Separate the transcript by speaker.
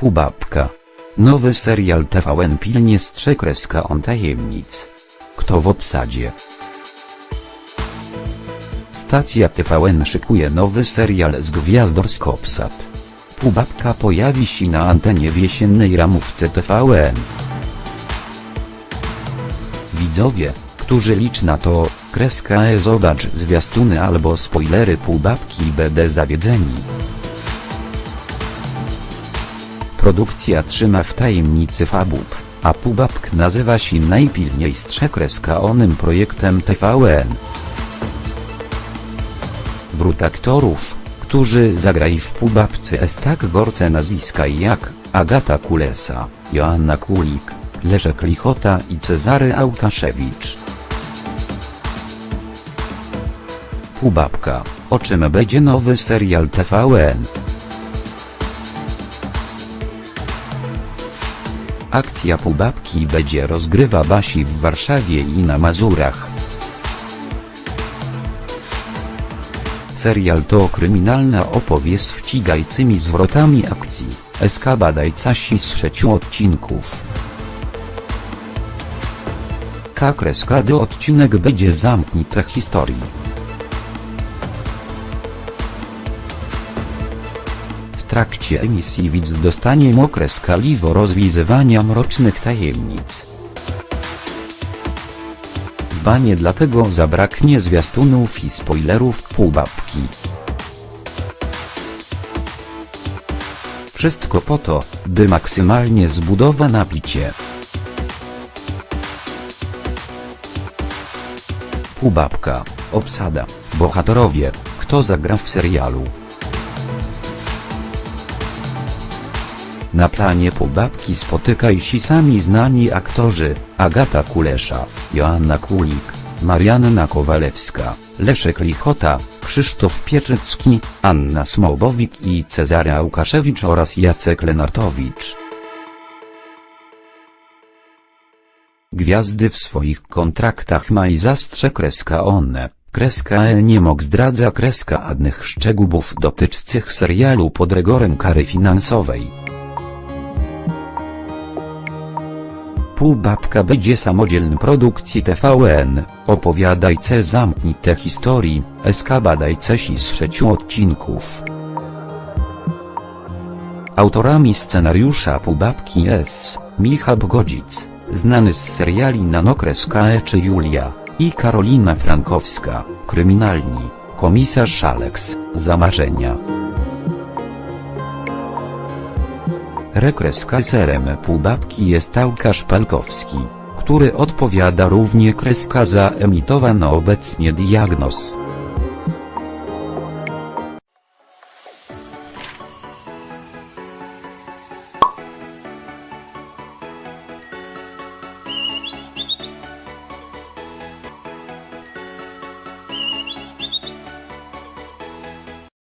Speaker 1: Półbabka. Nowy serial TVN pilnie strze kreska on tajemnic. Kto w obsadzie? Stacja TVN szykuje nowy serial z gwiazdorsk obsad. Półbabka pojawi się na antenie w jesiennej ramówce TVN. Widzowie, którzy licz na to, kreska e zobacz zwiastuny albo spoilery półbabki będę zawiedzeni. Produkcja trzyma w tajemnicy Fabub, a Półbabk nazywa się najpilniej onym projektem TVN. Wrót aktorów, którzy zagrali w Półbabce jest tak gorce nazwiska jak Agata Kulesa, Joanna Kulik, Leszek Lichota i Cezary Aukaszewicz. Półbabka, o czym będzie nowy serial TVN? Akcja Półbabki będzie rozgrywa Basi w Warszawie i na Mazurach. Serial to kryminalna opowieść z wcigajcymi zwrotami akcji, SK badajcasi z sześciu odcinków. K-kreskady odcinek będzie zamknięte historii. Trakcie emisji widz dostanie mokre skaliwo rozwiązywania mrocznych tajemnic. Dbanie dlatego zabraknie zwiastunów i spoilerów półbabki. Wszystko po to, by maksymalnie zbudowa napicie. Półbabka, obsada, bohaterowie, kto zagra w serialu. Na planie półbabki spotykaj się sami znani aktorzy, Agata Kulesza, Joanna Kulik, Marianna Kowalewska, Leszek Lichota, Krzysztof Pieczycki, Anna Smobowik i Cezary Aukaszewicz oraz Jacek Lenartowicz. Gwiazdy w swoich kontraktach ma i zastrze kreska one, kreska e nie mógł zdradza kreska adnych szczegółów dotyczących serialu pod rygorem kary finansowej. Półbabka będzie samodzielny produkcji TVN, opowiadajce zamknite historii, SK badajce si z sześciu odcinków. Autorami scenariusza Półbabki S. Michał Godzic, znany z seriali Nanokres KE czy Julia, i Karolina Frankowska, kryminalni, komisarz Alex, Zamarzenia. Rekreskaserem półbabki jest Łukasz Palkowski, który odpowiada równie kreska za emitowano obecnie diagnoz.